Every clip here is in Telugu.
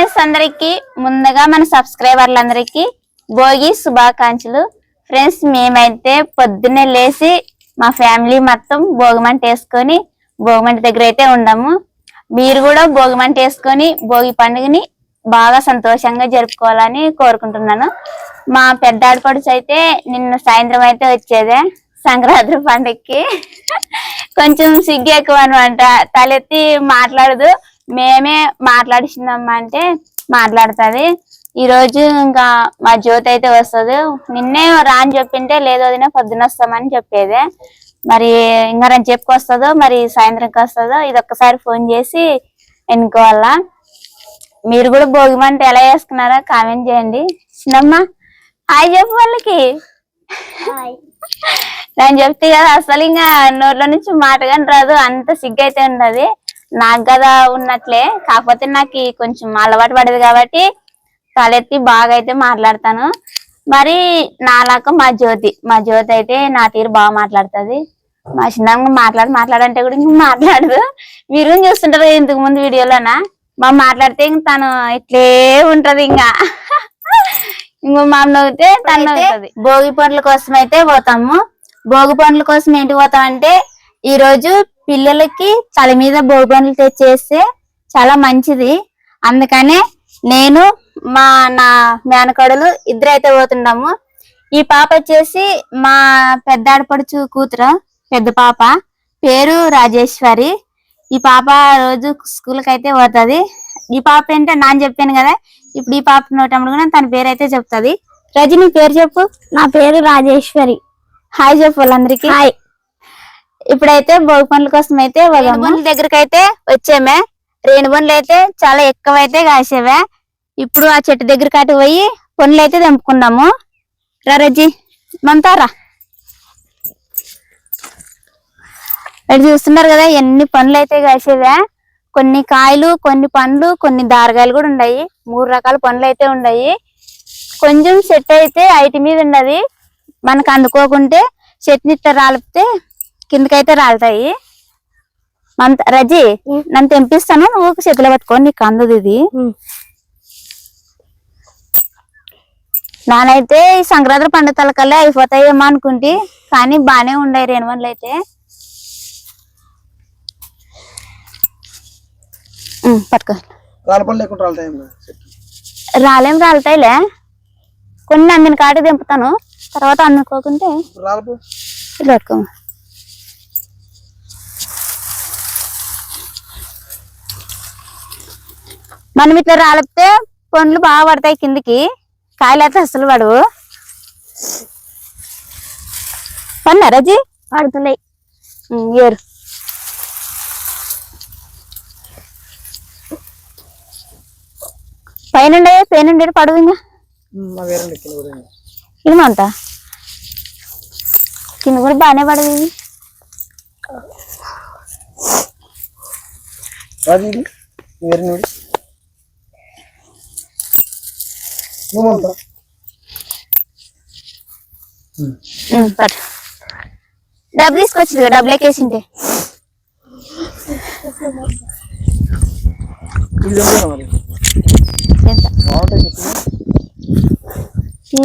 ఫ్రెండ్స్ అందరికి ముందుగా మన సబ్స్క్రైబర్లందరికీ భోగి శుభాకాంక్షలు. ఫ్రెండ్స్ మేమైతే పొద్దున్నే లేచి మా ఫ్యామిలీ మొత్తం భోగిమంట వేసుకొని భోగిమంట దగ్గర అయితే ఉన్నాము. మీరు కూడా భోగిమంట వేసుకొని భోగి పండుగని బాగా సంతోషంగా జరుపుకోవాలని కోరుకుంటున్నాను. మా పెద్ద ఆడపడుచు అయితే నిన్న సాయంత్రం అయితే వచ్చేదే సంక్రాంతి పండుగకి. కొంచెం సిగ్గు ఎక్కువ అనమాట తలెత్తి మాట్లాడదు. మేమే మాట్లాడిస్తున్నాం అంటే మాట్లాడుతుంది. ఈ రోజు ఇంకా మా జ్యోతి అయితే వస్తుంది. నిన్నే రాని చెప్పింటే లేదు వదిన పొద్దున వస్తామని చెప్పేదే. మరి ఇంకా నేను చెప్పుకొస్తుందో మరి సాయంత్రంకి వస్తుందో ఇది ఒక్కసారి ఫోన్ చేసి ఎన్నుకోవాలా? మీరు కూడా భోగిమంట ఎలా వేసుకున్నారో కామెంట్ చేయండి. చిన్నమ్మ హాయ్ చెప్పు వాళ్ళకి. నేను చెప్తే కదా అసలు ఇంకా నోట్లో నుంచి మాట కానీ రాదు. అంత సిగ్గు అయితే ఉండదు నాకు కదా ఉన్నట్లే. కాకపోతే నాకు ఈ కొంచెం అలవాటు పడదు కాబట్టి తలెత్తి బాగా అయితే మాట్లాడతాను. మరి నాలాక మా జ్యోతి మా జ్యోతి అయితే నా తీరు బాగా మాట్లాడుతుంది. మా చిన్న మాట్లాడి మాట్లాడంటే కూడా ఇంక మాట్లాడదు. మీరు చూస్తుంటారు ఇంతకు ముందు వీడియోలోనా? మా మాట్లాడితే ఇంక తను ఇట్లే ఉంటది ఇంకా. ఇంకో మా నవ్వుతే తను నవ్వుతుంది. భోగి పనుల కోసం అయితే పోతాము. భోగి పనుల కోసం ఏంటి పోతాం అంటే ఈ రోజు పిల్లలకి తల మీద పనులు తెచ్చేస్తే చాలా మంచిది. అందుకనే నేను మా నా మేనకోడలు ఇద్దరు అయితే పోతున్నాము ఈ పాప వచ్చేసి మా పెద్ద ఆడపడుచు కూతురు పెద్ద పాప. పేరు రాజేశ్వరి. ఈ పాప రోజు స్కూల్కి అయితే పోతుంది. ఈ పాప ఏంటో నాన్న చెప్పాను కదా. ఇప్పుడు ఈ పాప నోటప్పుడు కూడా తన పేరు అయితే చెప్తుంది. రజని పేరు చెప్పు. నా పేరు రాజేశ్వరి. హాయ్ చెప్పు వాళ్ళందరికి. హాయ్. ఇప్పుడైతే భోగి పనుల కోసం అయితే రేణుబొండ్ల దగ్గరికి అయితే వచ్చామే. రేణుబొండ్లు అయితే చాలా ఎక్కువ అయితే కాసేవే. ఇప్పుడు ఆ చెట్టు దగ్గరికి అటు పోయి పనులు అయితే తెంపుకున్నాము. రజ్జి మమతారా ఇక్కడ చూస్తున్నారు కదా ఎన్ని పండ్లు అయితే కాసేవే. కొన్ని కాయలు కొన్ని పండ్లు కొన్ని దారగాయలు కూడా ఉన్నాయి. మూడు రకాల పండ్లు అయితే ఉన్నాయి. కొంచెం చెట్టు అయితే ఐటి మీద ఉన్నది. మనకు అందుకోకుంటే చెట్టుని ఇట్లా రాలిపితే కిందకైతే రాలుతాయి. రజీ నన్ను తెంపిస్తాను నువ్వు చేతిలో పట్టుకో నీకు అందదు ఇది. నానైతే ఈ సంక్రాంతి పండుగ తలకల్లా అయిపోతాయేమో అనుకుంటే కానీ బానే ఉన్నాయి రేణువన్లు అయితే. ఉమ్, పట్టుకో. రాలేం రాలుతాయిలే. కొన్ని అందిన కాటి దింపుతాను తర్వాత అందుకోకుంటే ఇప్పుడు రాలపు ఇలా పట్టుకో మనం ఇట్లా రాలిపితే పండ్లు బాగా పడతాయి కిందికి. కాయలు అయితే అసలు పడవు. పన్నా రజీ? పడుతున్నాయి. ఏరు. పైన పైన పడవు ఇంకా. ఉన్నాయి. ఇమంతా కింద కూడా బాగానే పడదు ఇది? ఇది వేరే నువ్వంతా. డబ్బులు తీసుకొచ్చింది డబ్బులు ఎక్కేసింటే.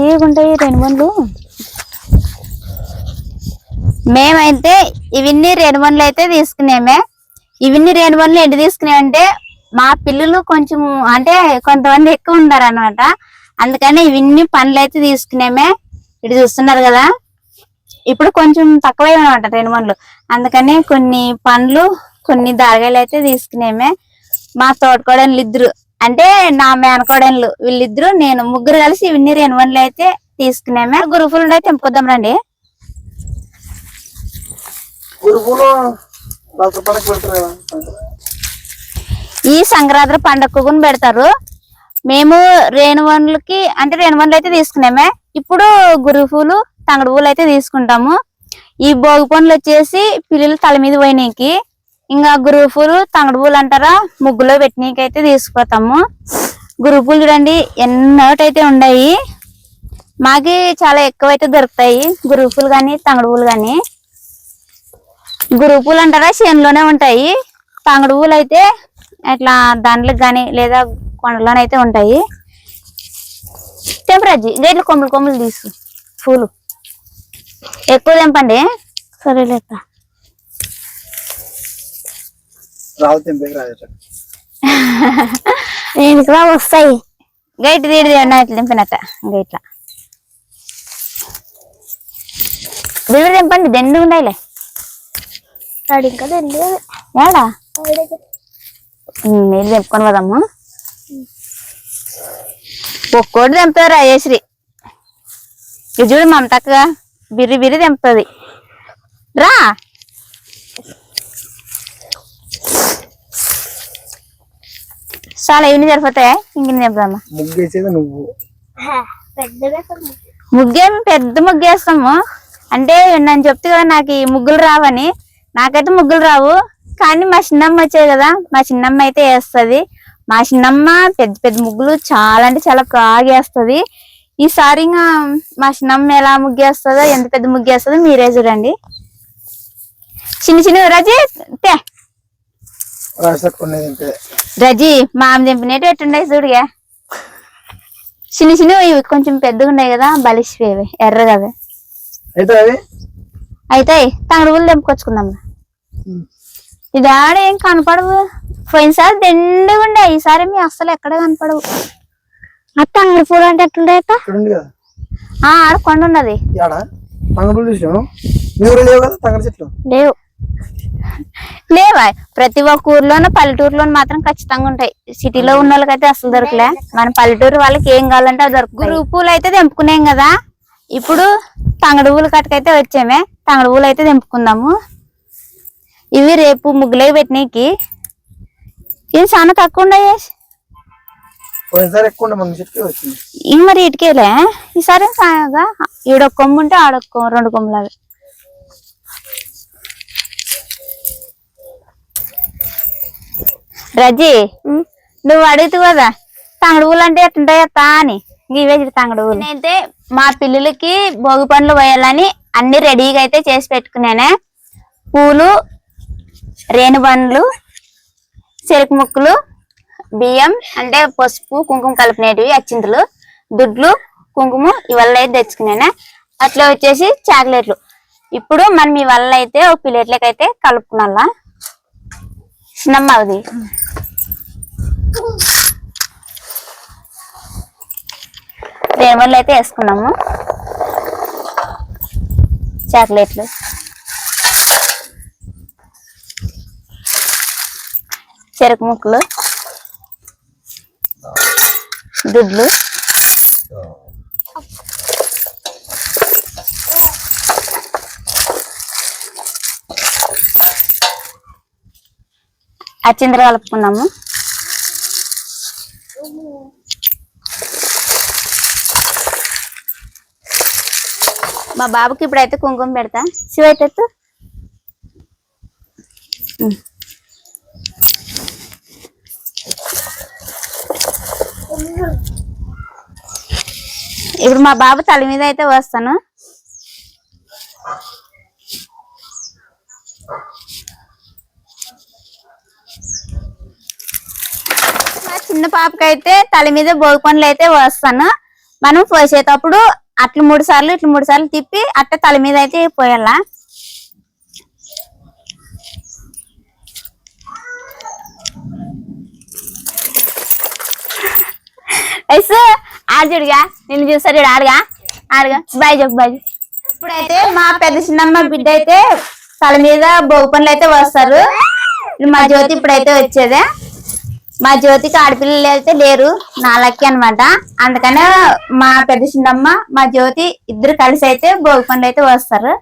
ఏగుంటాయి రెండు బండ్లు మేమైతే ఇవన్నీ రెండు బండ్లు అయితే తీసుకునేమే ఇవన్నీ రెండు బండ్లు ఎండు తీసుకునేవంటే మా పిల్లలు కొంచెం అంటే కొంతమంది ఎక్కువ ఉన్నారు అనమాట అందుకని ఇవన్నీ పండ్లు అయితే తీసుకునేమే. ఇటు చూస్తున్నారు కదా. ఇప్పుడు కొంచెం తక్కువే అనమాట రెండు బండ్లు అందుకని కొన్ని పండ్లు కొన్ని దారగాయలు అయితే తీసుకునేమే. మా తోటకోడన్లు ఇద్దరు. అంటే నా మేనకోడన్లు వీళ్ళిద్దరు నేను ముగ్గురు కలిసి ఇవన్నీ రెండు వందలు అయితే తీసుకునేమే గురుపులు అయితే తెంపుకొద్దాం రండి. ఈ సంక్రాంతి పండగకు కూడా పెడతారు. మేము రేణువన్లకి అంటే రేణువన్లు అయితే తీసుకున్నామే. ఇప్పుడు గురుపులు తంగడు పూలు అయితే తీసుకుంటాము. ఈ భోగి పనులు వచ్చేసి పిల్లలు తల మీద పోయినాకి. ఇంకా గురుపులు తంగడు పూలు అంటారా ముగ్గులో పెట్టినకి అయితే తీసుకుపోతాము. గురుపులు చూడండి ఎన్నోటైతే ఉన్నాయి మాకి చాలా ఎక్కువ అయితే దొరుకుతాయి గురుపులు కానీ తంగడు పూలు కానీ. గురువు పూలు అంటారా చేనులోనే ఉంటాయి. తంగడు పూలు అయితే ఇట్లా దండలకు కానీ లేదా కొండలోనైతే ఉంటాయి. తెంపరాజీ గేట్లు కొమ్ములు కొమ్ములు తీసు పూలు. ఎక్కువ తెంపండి. సరేలేత తెంపేకి రాజు నేను కూడా వస్తాయి. గైట్ తీడి ఇట్లా తెంపినట్ట గైట్లా. విలువ తెంపండి దండు ఉండాయిలే. వాడు ఇంకా తెలియదు ఏడా? నీళ్ళు తెంపుకొని పోదాము? ఒక్కోటి తెంపుతారు రాజేశ్రీ ఇది చూడు మమతక్కగా బిర్రి బిర్రి తెంపుతుంది. రా! చాలా ఇవన్నీ సరిపోతాయా? ఇంక తెంపుదామా? ముగ్గు వేసేది నువ్వు పెద్దగా ముగ్గేం పెద్ద ముగ్గేస్తాము. అంటే నన్ను చెప్తే కదా నాకు ఈ ముగ్గులు రావని. నాకైతే ముగ్గులు రావు. కానీ మా చిన్నమ్మ వచ్చేది కదా మా చిన్నమ్మ అయితే వేస్తుంది. మా చిన్నమ్మ పెద్ద పెద్ద ముగ్గులు చాలా అంటే చాలా బాగా వేస్తుంది ఈసారి ఇంకా మా చిన్నమ్మ ఎలా ముగ్గేస్తుందో ఎంత పెద్ద ముగ్గేస్తుందో మీరే చూడండి. చిన్న చిన్న రజీ తే. రాజు కొనేది ఇంతే రజీ మా ఆమె దింపినట్టు ఎట్టుండే చూడుగా చిన్న చిన్న ఇవి కొంచెం పెద్దగా ఉన్నాయి కదా బలిసిపోయేవి ఎర్రగా అవి. అయితే అవి? అయితే తంగడు పువ్వులు తెంపుకొచ్చుకుందాం. ఇది ఆడ ఏం కనపడవు. పోయినసారి దండుగా ఈసారి మీ అస్సలు ఎక్కడ కనపడవు. అత్త అంగడి పూలు అంటే ఎట్లుంటాయి అత్త? చూడండి కదా? ఆ ఆడ కొండ ఉన్నది. యాడా? తంగడులు చూసినావు? మీ ఊరు లేవు కదా తంగడి చెట్లు? లేవు. లేవా? ప్రతి ఒక్క ఊర్లోనూ పల్లెటూరులో మాత్రం ఖచ్చితంగా ఉంటాయి. సిటీలో ఉన్న వాళ్ళకైతే అసలు దొరకలే. మన పల్లెటూరు వాళ్ళకి ఏం కావాలంటే అది దొరుకుతాయి. గురువు పూలు అయితే తెంపుకునేం కదా? ఇప్పుడు తంగడు పూలు కట్టకైతే వచ్చామే. తంగడు పూలు అయితే తెంపుకుందాము. ఇవి రేపు ముగ్గులే పెట్టినకి ఇవి చాలా తక్కువ ఉన్నాయి పోయినసారి ఎక్కువ ఉండే మన చెట్టు వచ్చింది. ఇవి మరి ఇటుకేలే? ఈసారి ఈడొక కొమ్ము ఉంటే ఆడొక కొమ్ము, రెండు కొమ్ములు అవి రజీ. నువ్వు అడుగుతు కదా తంగడు పూలు అంటే ఎట్టుంటాయా అని. ఇవే తంగడు పూలు నేనైతే మా పిల్లలకి భోగి పండ్లు పోయాలని అన్ని రెడీగా అయితే చేసి పెట్టుకున్నానే. పూలు రేణు బండ్లు చెరుకు ముక్కలు బియ్యం అంటే పసుపు కుంకుమ కలిపినవి అచ్చింతలు దుడ్లు కుంకుమ ఇవల్ల అయితే తెచ్చుకున్నాను. అట్లా వచ్చేసి చాక్లెట్లు. ఇప్పుడు మనం ఇవల్ల అయితే ఒక ప్లేట్లకి అయితే కలుపుకున్నా చిన్నమ్మ అది. రేమన్లు అయితే వేసుకున్నాము. చాక్లెట్లు. చెరుకు ముక్కలు దుడ్లు. అచ్చింద్ర కలుపుకున్నాము మా బాబుకి ఇప్పుడైతే కుంకుమ పెడతా. శివైతే ఇప్పుడు మా బాబు తల మీద అయితే వస్తాను. మా చిన్న పాపకైతే తల మీద భోగి పండ్లు అయితే వస్తాను. మనం పోసేటప్పుడు అట్లా మూడు సార్లు ఇట్లా మూడు సార్లు తిప్పి అట్ట తల మీద అయితే పోయాలా. అయితే ఆడుగా నేను చూసాడు ఆడుగా. ఆడుగా. బాయ్ చెప్పు బాయ్. ఇప్పుడైతే మా పెద్ద చిన్నమ్మ బిడ్డ అయితే తల మీద భోగి పనులు అయితే వస్తారు. మా జ్యోతి ఇప్పుడైతే వచ్చేదే. మా జ్యోతికి ఆడపిల్లలు అయితే లేరు నా లక్కీ అనమాట అందుకనే మా పెద్ద చిన్నమ్మ మా జ్యోతి ఇద్దరు కలిసి అయితే భోగి పనులు అయితే వస్తారు.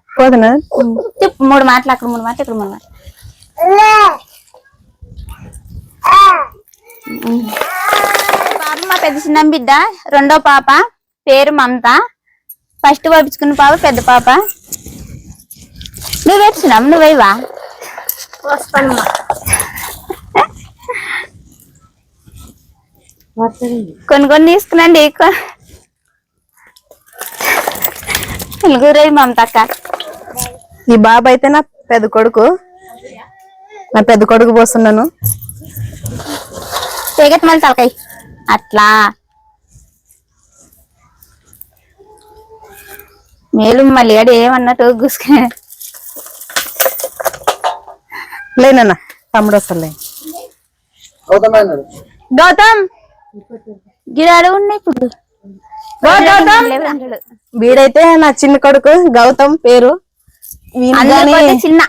మూడు మాటలు అక్కడ మూడు మాటలు ఇక్కడ మూడు మాటలు. పెద్ద చిన్న బిడ్డ రెండో పాప పేరు మమత. ఫస్ట్ పంపించుకున్న పాప పెద్ద పాప. నువ్వు వచ్చినావు నువ్వేవా కొన్ని కొన్ని తీసుకునండి నలుగురు మమత అక్క. ఈ బాబు అయితే నా పెద్ద కొడుకు. నా పెద్ద కొడుకు పోస్తున్నాను. తెగట్ మళ్ళీ తలకాయ. అట్లా. మేలు మళ్ళీ గడి ఏమన్నట్టు గుసుకునే. లేనన్నా తమ్ముడు వస్తలే గౌతమ్ గిరాడు ఉన్నాయి ఇప్పుడు. వీడైతే నా చిన్న కొడుకు గౌతమ్ పేరు. వీని గాని అందరికంటే చిన్న.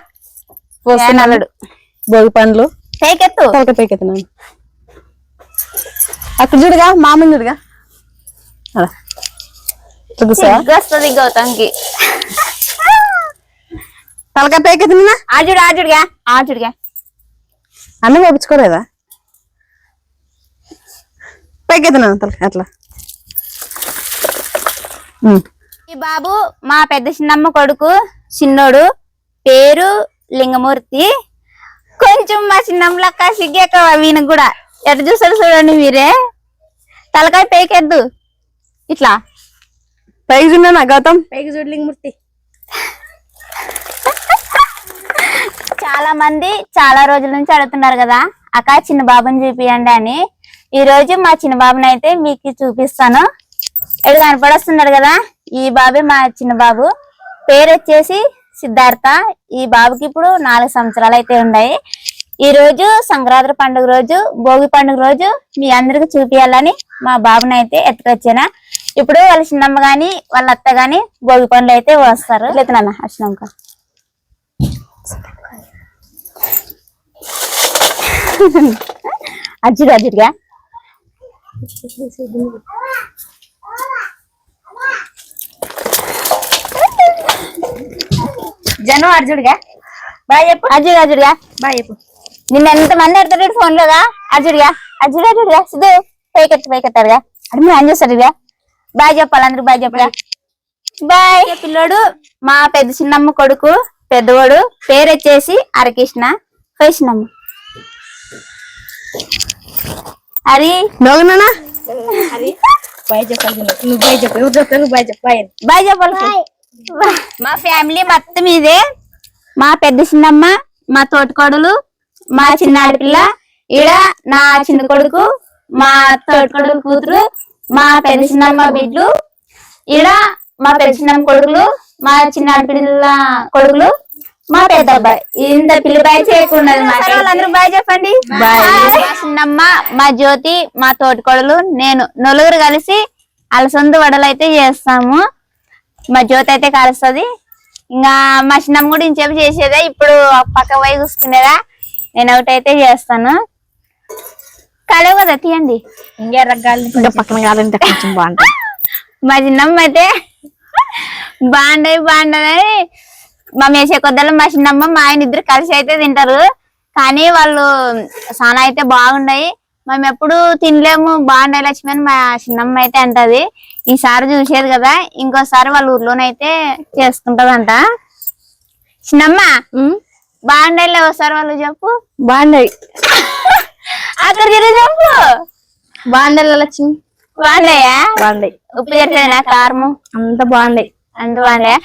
పోస్తున్నాడు. భోగి పండ్లు. పైకెత్తు. తలక పైకెత్తున్నాను అక్కడ చూడుగా మామూలు చూడుగా? వస్తుంది గౌతమ్కి తలక పైకెత్తినా ఆజుడు ఆజుడుగా ఆజుడుగా అన్నం పంపించుకోలేదా పైకెత్తున్నాను తలక అట్లా. ఈ బాబు మా పెద్ద చిన్నమ్మ కొడుకు చిన్నోడు పేరు లింగమూర్తి. కొంచెం మా చిన్నమ్మ లెక్క సిగ్గేక వీనికి కూడా. ఎట చూసారు చూడండి మీరే? తలకాయ పేకెద్దు. ఇట్లా. పైకి చూడనా గౌతమ్ పైకి చూడలింగమూర్తి చాలా మంది చాలా రోజుల నుంచి అడుగుతున్నారు కదా అక్క చిన్న బాబుని చూపియండి అని. ఈ రోజు మా చిన్న బాబుని అయితే మీకు చూపిస్తాను. ఇక్కడ కనపడొస్తున్నాడు కదా ఈ బాబే మా చిన్న బాబు. పేరు వచ్చేసి సిద్ధార్థ. ఈ బాబుకి ఇప్పుడు నాలుగు సంవత్సరాలు అయితే ఉన్నాయి. ఈ రోజు సంక్రాంతి పండుగ రోజు భోగి పండుగ రోజు మీ అందరికి చూపియాలని మా బాబుని అయితే ఎత్తుకొచ్చానా. ఇప్పుడు వాళ్ళ చిన్నమ్మ గాని వాళ్ళ అత్త గాని భోగి పండ్లు అయితే వస్తారు. లేదు నాన్న వచ్చినాక అజ్జుడు అజ్జుడుగా జనం అర్జుడుగా. బాయ్ చెప్పు. అర్జుడు అర్జుడుగా బాయ్ చెప్పు. నిన్న ఎంత మంది ఎడతాడు ఫోన్ లోగా అర్జుడుగా అర్జుడు అర్జుడుగా సిద్ధు. పైకెత్తి పైకెత్తాడుగా అడు మీరు అని చేస్తాడుగా బాయ్ చెప్పాలి అందరూ బాయ్ చెప్పరా బాయ్. పిల్లోడు? మా పెద్ద చిన్నమ్మ కొడుకు పెద్దవాడు. పేరు వచ్చేసి హరికృష్ణ. వైష్ణమ్మ హరి. నోగునా బాయ్ చెప్పాలి నువ్వు బాయ్ చెప్పాలి. మా ఫ్యామిలీ మొత్తం ఇదే. మా పెద్ద చిన్నమ్మ మా తోటికోడలు మా చిన్న ఆడపిల్ల ఈడ నా చిన్న కొడుకు మా తోటికోడలు కూతురు మా పెద్ద చిన్నమ్మ బిడ్లు ఈడ మా పెద్ద చిన్నమ్మ కొడుకులు మా చిన్న ఆడపిల్ల కొడుకులు మా పెద్ద అబ్బాయి. ఇంత పిల్లి బాయ్ వాళ్ళందరూ బాయ్ చెప్పండి. చిన్నమ్మ మా జ్యోతి మా తోటికోడలు నేను నలుగురు కలిసి అలసందు వడలు అయితే చేస్తాము. మా జ్యోతి అయితే కలుస్తుంది. ఇంకా మా చిన్నమ్మ కూడా ఇంచేపు చేసేదే ఇప్పుడు పక్క పోయి చూసుకునేదా? నేను ఒకటి అయితే చేస్తాను. కలవు కదా తీయండి. ఇంకా పక్కన కొంచెం బాగుంటుంది. మా చిన్నమ్మ అయితే బాగుండయి బాగుండదని మా మేసే కొద్దలు మా చిన్నమ్మ మా ఆయన ఇద్దరు కలిసి అయితే తింటారు. కానీ వాళ్ళు చాలా అయితే బాగుండయి. మేము ఎప్పుడు తినలేము బాగుండాయి లక్ష్మి అని మా చిన్నమ్మ అయితే అంటది. ఈసారి చూసేది కదా ఇంకోసారి వాళ్ళ ఊర్లోనైతే చేసుకుంటదంట చిన్నమ్మ బాగుండాయిలే ఒకసారి వాళ్ళు చెప్పు. బాగున్నాయి అక్కడ తిరిగి చెప్పు. బాగుండాలి లక్ష్మి. బాగున్నాయా బాగున్నాయి ఉప్పు చేసేనా కారము? అంత బాగున్నాయి అంత బాగున్నాయా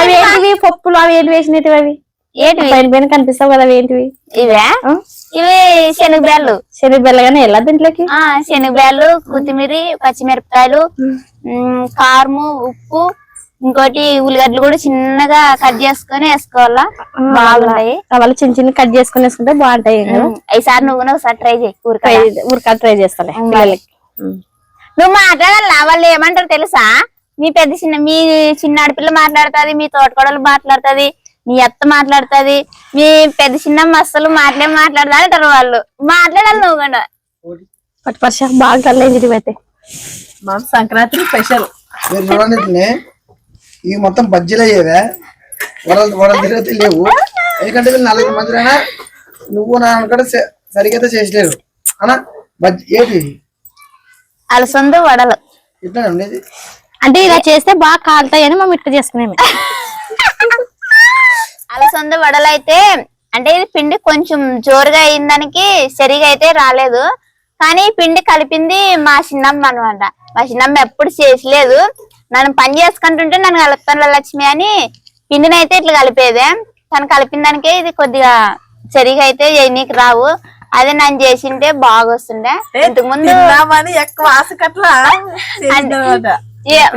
అవి ఏంటివి? పప్పులు అవి ఏంటి వేసినవి అవి? ఏంటివి? పైన పైన కనిపిస్తావు కదా ఏంటివి? ఇవే? ఇవి శనగబేళ్ళు శనగ బెల్లగానే ఎలా దీంట్లోకి ఆ శనగబేళ్ళు కొత్తిమీర పచ్చిమిరపకాయలు కారము ఉప్పు ఇంకోటి ఉల్లిగడ్డలు కూడా చిన్నగా కట్ చేసుకొని వేసుకోవాలా? బాగున్నాయి వాళ్ళు చిన్న చిన్న కట్ చేసుకుని వేసుకుంటే బాగుంటాయి ఈసారి నువ్వు కూడా ఒకసారి ట్రై చేయి ఊరికా ట్రై చేస్తాలే పిల్లలకి. ఉమ్. నువ్వు మాట్లాడాలా? వాళ్ళు ఏమంటారు తెలుసా? మీ పెద్ద చిన్న మీ చిన్న ఆడపిల్ల మాట్లాడుతుంది మీ తోటకోడలు మాట్లాడుతుంది మీ అత్త మాట్లాడుతుంది మీ పెద్ద చిన్న అస్సలు మాట్లాడే మాట్లాడదా అంటారు వాళ్ళు. మాట్లాడాలి నువ్వు కూడా. పట్టు పర్ష బాగా కళ్ళైంది ఇవి అయితే. మా సంక్రాంతి స్పెషల్. ఇవి మొత్తం బజ్జీలు అయ్యేవే వడలు వడలు తిరిగితే లేవు. ఎందుకంటే వీళ్ళు నలుగురు మందిరైనా నువ్వు నా స- సరిగ్గా చేసలేరు. అనా బజ్జీ ఏంటి అలసందు వడలు. ఇట్లా ఉండేది? అంటే ఇలా చేస్తే బాగా కాలుతాయని మేము ఇట్లా చేసుకునేవి అలసంద వడలు అయితే అంటే ఇది పిండి కొంచెం జోరుగా అయిందానికి సరిగా అయితే రాలేదు. కానీ పిండి కలిపింది మా చిన్నమ్మ అనమాట మా చిన్నమ్మ ఎప్పుడు చేసలేదు. నన్ను పని చేసుకుంటుంటే నన్ను కలుపుతాను లక్ష్మి అని పిండిని అయితే ఇట్లా కలిపేదే. తను కలిపిన దానికే ఇది కొద్దిగా సరిగా అయితే నీకు రావు. అదే నన్ను చేసింటే బాగా వస్తుండే ఇంతకు ముందు ఎక్కువ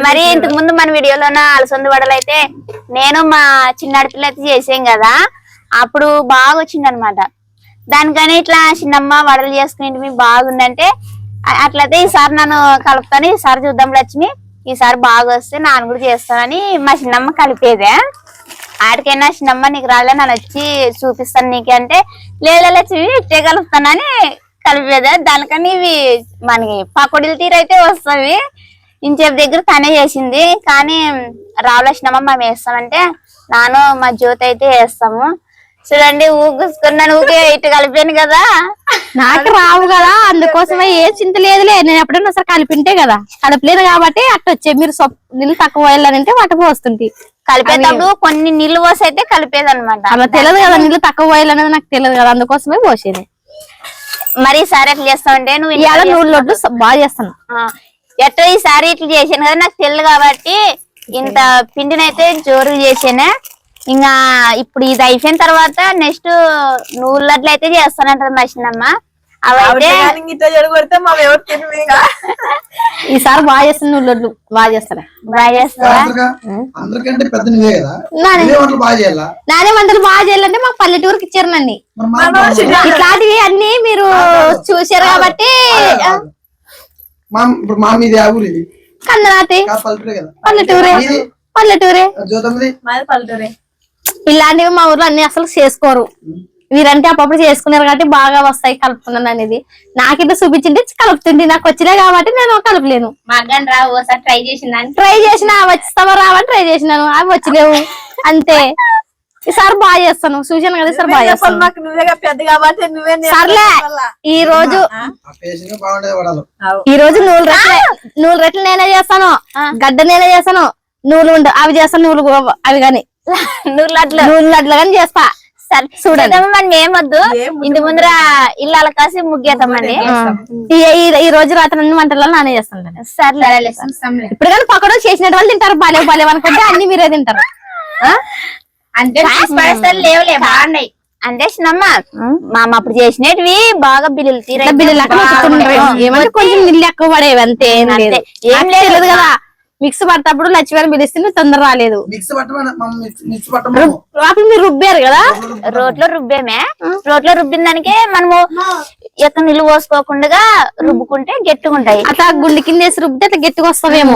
మరి ఇంతకు ముందు మన వీడియోలోన అలసంద వడలు అయితే నేను మా చిన్నాడి పిల్ల అయితే చేసాం కదా అప్పుడు బాగా వచ్చింది అనమాట దానికని ఇట్లా చిన్నమ్మ వడలు చేసుకునేవి బాగుందంటే అట్లయితే ఈసారి నన్ను కలుపుతాను ఈసారి చూద్దాం లక్ష్మి. ఈసారి బాగా వస్తే నాన్న కూడా చేస్తానని మా చిన్నమ్మ కలిపేదే. ఆడికైనా చిన్నమ్మ నీకు రాలే నన్ను వచ్చి చూపిస్తాను నీకు అంటే లేదా లక్ష్మి ఇట్టే కలుపుతానని కలిపేదే. దానికని ఇవి మనకి పకోడీలు తీరైతే వస్తాయి. ఇంచేపు దగ్గర తనే చేసింది. కానీ రావుల చిన్నమ్మ మేము వేస్తామంటే నాను మా జ్యోతి అయితే వేస్తాము. చూడండి ఊగుసుకున్నాను ఊకే ఇటు కలిపాను కదా. నాకు రావు కదా అందుకోసమే ఏ చింత లేదులే. నేను ఎప్పుడైనా ఒకసారి కలిపింటే కదా కలపలేదు కాబట్టి అట్ట వచ్చే. మీరు నీళ్ళు తక్కువ పోయాలంటే వాట పోస్తుంది కలిపేటప్పుడు కొన్ని నీళ్ళు పోసి అయితే కలిపేది అనమాట అలా తెలియదు కదా నీళ్ళు తక్కువ పోయాలనేది నాకు తెలియదు కదా అందుకోసమే పోసేది. మరి ఈసారి ఎట్లా చేస్తావంటే నువ్వు ఇవాళ. నూనె లడ్డు బాగా చేస్తాను. ఆ, ఎట్టో ఈసారి ఇట్లా చేశాను కదా నాకు తెలియదు కాబట్టి ఇంత పిండినైతే జోరుగా చేసాను ఇంకా ఇప్పుడు ఇది అయిపోయిన తర్వాత నెక్స్ట్ లడ్లు అయితే చేస్తానంటారు మా చిన్నమ్మ. ఈసారి బాగా చేస్తాను లడ్డు బాగా చేస్తాను బాగా అందరికంటే పెద్ద నువ్వే కదా? నానే. నువ్వే వంటలు బాగా చేయాలా? నానే వంటలు బాగా చేయాలంటే మాకు పల్లెటూరుకి ఇచ్చారు నన్ను. ఇట్లాంటివి అన్ని మీరు చూసారు కాబట్టి. మా ఇప్పుడు మా మీది ఆ ఊరు ఇది. కన్ననాటి కాదు పల్లెటూరే పల్లెటూరే. పల్లెటూరే. పల్లెటూరే. ఇలాంటివి మా ఊర్లో అన్ని అసలు చేసుకోరు. మీరంటే అప్పుడప్పుడు చేసుకున్నారు కాబట్టి బాగా వస్తాయి కలుపుకున్నాను అనేది. నాకింత చూపించింది కలుపుతుంది నాకు వచ్చినా కాబట్టి నేను కలపలేను. మగ్గన్ రా ఓసారి ట్రై చేసిందని ట్రై చేసిన వచ్చిస్తావా రావని ట్రై చేసినాను. అవి వచ్చిలేవు అంతే. ఈసారి బాగా చేస్తాను. చూసాను కదా ఈసారి బాగా చేస్తాను. సర్లే. ఈ రోజు ఈ రోజు నూలు రెట్లు నూలు రెట్లు నేనే చేస్తాను. గడ్డ నేనే చేస్తాను. నూలు ఉండు అవి చేస్తాను నూలు అవి గాని. నూనె లడ్లు. నూలు లడ్లు గాని చేస్తా. సరే ఏమొద్దు ఏం ఇంటి ముందర ఇల్లు అలకాసి ముగ్గేతామండి ఈ ఈ- ఈ రోజు రాత్రి అన్ని వంటలలో నానే చేస్తాను సర్లే. ఇప్పుడు కానీ పక్కన చేసినట్టు వాళ్ళు తింటారు బాలే బాలే అనుకుంటే అన్ని మీరే తింటారు. ఆ? అంటే లేవులే బాగున్నాయి. అంటే చిన్నమ్మ మా అప్పుడు చేసినవి బాగా బిల్లులు తీర ఇట్లా బిల్లు లెక్క నొక్కుతుండ్రు. ఏమంటే కొంచెం నీళ్ళు ఎక్కువ పడేవి అంతే ఏం లేదు. కదా. మిక్స్ పడతప్పుడు లచ్చివారి పిలిస్తే నువ్వు తొందర రాలేదు. మిక్స్ అప్పుడు మీరు రుబ్బారు కదా? రోట్లో రుబ్బేమే. రోట్లో రుబ్బిన దానికే మనము ఎక్కడ నిల్లు పోసుకోకుండా రుబ్బుకుంటే గట్టిగా ఉంటాయి అట్లా గుండె కింద వేసి రుబ్బితే అట్లా గట్టిగా వస్తావేమో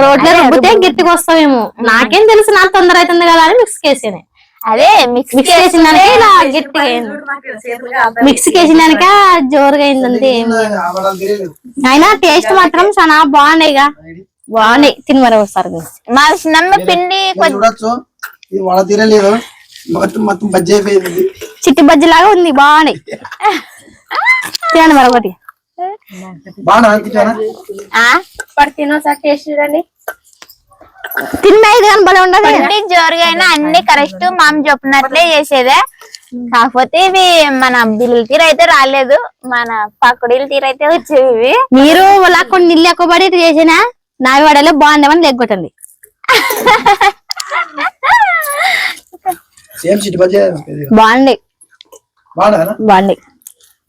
రోడ్లో రుబ్బితే గట్టిగా వస్తావేమో నాకేం తెలుసు నాకు తొందర అవుతుంది కదా అని మిక్స్ కేసాను అదే మిక్స్ మిక్స్ చేసిన దానికే ఇలా గట్టిగా అయింది మిక్స్ చేసిన దానికే జోరుగా అయింది. అంతే ఏం లేదు. ఆ వడాలు తెలియదు అయినా టేస్ట్ మాత్రం చాలా బాగున్నాయిగా. బాగున్నాయి. తిని మరి ఒకసారి. మా చిన్నమ్మ పిండి తీరలేదు. మొత్తం బజ్జి అయిపోయింది. చిట్టి బజ్జి లాగా ఉంది. బాగున్నాయి. తినండి మరి ఒకటి. బాగా అనిపించానా ఆ పడి తినో సార్ టేస్ట్ చూడండి. తిన్నా ఇది కానీ భలే ఉండదు పిండి జోరుగా అయినా అన్ని కరెక్ట్ మామ చెప్పినట్లే చేసేదే. కాకపోతే ఇవి మన బిల్లుల తీర అయితే రాలేదు. మన పకోడీల తీర అయితే వచ్చేవి ఇవి. మీరు కొన్ని నీళ్ళు ఎక్కువ పడి ఇటు చేసినా నావి వడలే బాగుండేవని లెగ్గొట్టండి సేమ్ సిటీ బజ్జి బాగుండి.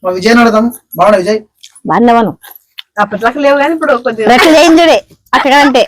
మా విజయ్ అడదాం బాగున్నా విజయ్? బాగుండేవను అప్పట్లోకి లేవు కానీ ఇప్పుడు కొద్దిగా రెట్లు చేయించుడే అక్కడ అంటే.